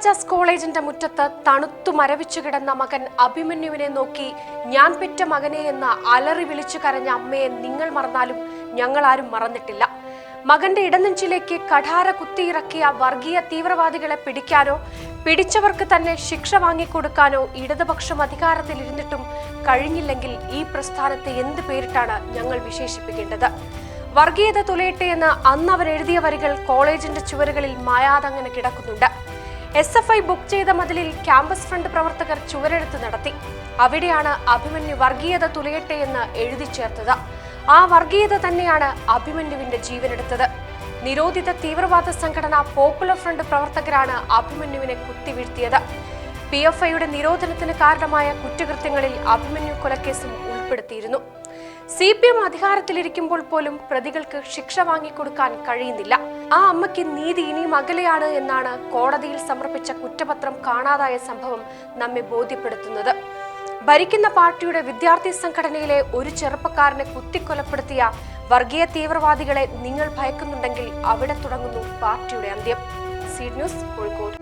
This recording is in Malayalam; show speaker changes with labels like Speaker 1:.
Speaker 1: മഹാരാജാസ് കോളേജിന്റെ മുറ്റത്ത് തണുത്തു മരവിച്ചു കിടന്ന മകൻ അഭിമന്യുവിനെ നോക്കി ഞാൻ പെറ്റ മകനെ എന്ന അലറി വിളിച്ചു കരഞ്ഞ അമ്മയെ നിങ്ങൾ മറന്നാലും ഞങ്ങൾ ആരും മറന്നിട്ടില്ല. മകന്റെ ഇടനെഞ്ചിലേക്ക് കഠാര കുത്തിയിറക്കിയ വർഗീയ തീവ്രവാദികളെ പിടിക്കാനോ പിടിച്ചവർക്ക് തന്നെ ശിക്ഷ വാങ്ങിക്കൊടുക്കാനോ ഇടതുപക്ഷം അധികാരത്തിലിരുന്നിട്ടും കഴിഞ്ഞില്ലെങ്കിൽ ഈ പ്രസ്ഥാനത്തെ എന്ത് പേരിട്ടാണ് ഞങ്ങൾ വിശേഷിപ്പിക്കേണ്ടത്? വർഗീയത തുലയട്ടെ എന്ന് അന്ന് അവർ എഴുതിയ വരികൾ കോളേജിന്റെ ചുവരുകളിൽ മായാതങ്ങനെ കിടക്കുന്നുണ്ട്. എസ് എഫ് ഐ ബുക്ക് ചെയ്ത മതിലിൽ ക്യാമ്പസ് ഫ്രണ്ട് പ്രവർത്തകർ ചുവരെഴുത്ത് നടത്തി. അവിടെയാണ് അഭിമന്യു വർഗീയത തുലയട്ടെ എന്ന് എഴുതി ചേർത്തത്. ആ വർഗീയത തന്നെയാണ് അഭിമന്യുവിന്റെ ജീവനെടുത്തത്. നിരോധിത തീവ്രവാദ സംഘടന പോപ്പുലർ ഫ്രണ്ട് പ്രവർത്തകരാണ് അഭിമന്യുവിനെ കുത്തിവീഴ്ത്തിയത്. പി എഫ് ഐയുടെ നിരോധനത്തിന് കാരണമായ കുറ്റകൃത്യങ്ങളിൽ അഭിമന്യു കൊലക്കേസും ഉൾപ്പെടുത്തിയിരുന്നു. സി പി എം അധികാരത്തിലിരിക്കുമ്പോൾ പോലും പ്രതികൾക്ക് ശിക്ഷ വാങ്ങിക്കൊടുക്കാൻ കഴിയുന്നില്ല. ആ അമ്മയ്ക്ക് നീതി ഇനിയും അകലെയാണ് എന്നാണ് കോടതിയിൽ സമർപ്പിച്ച കുറ്റപത്രം കാണാതായ സംഭവം നമ്മെ ബോധ്യപ്പെടുത്തുന്നത്. ഭരിക്കുന്ന പാർട്ടിയുടെ വിദ്യാർത്ഥി സംഘടനയിലെ ഒരു ചെറുപ്പക്കാരനെ കുത്തിക്കൊലപ്പെടുത്തിയ വർഗീയ തീവ്രവാദികളെ നിങ്ങൾ ഭയക്കുന്നുണ്ടെങ്കിൽ അവിടെ തുടങ്ങുന്നു പാർട്ടിയുടെ അന്ത്യം. Seed news Kozhikode.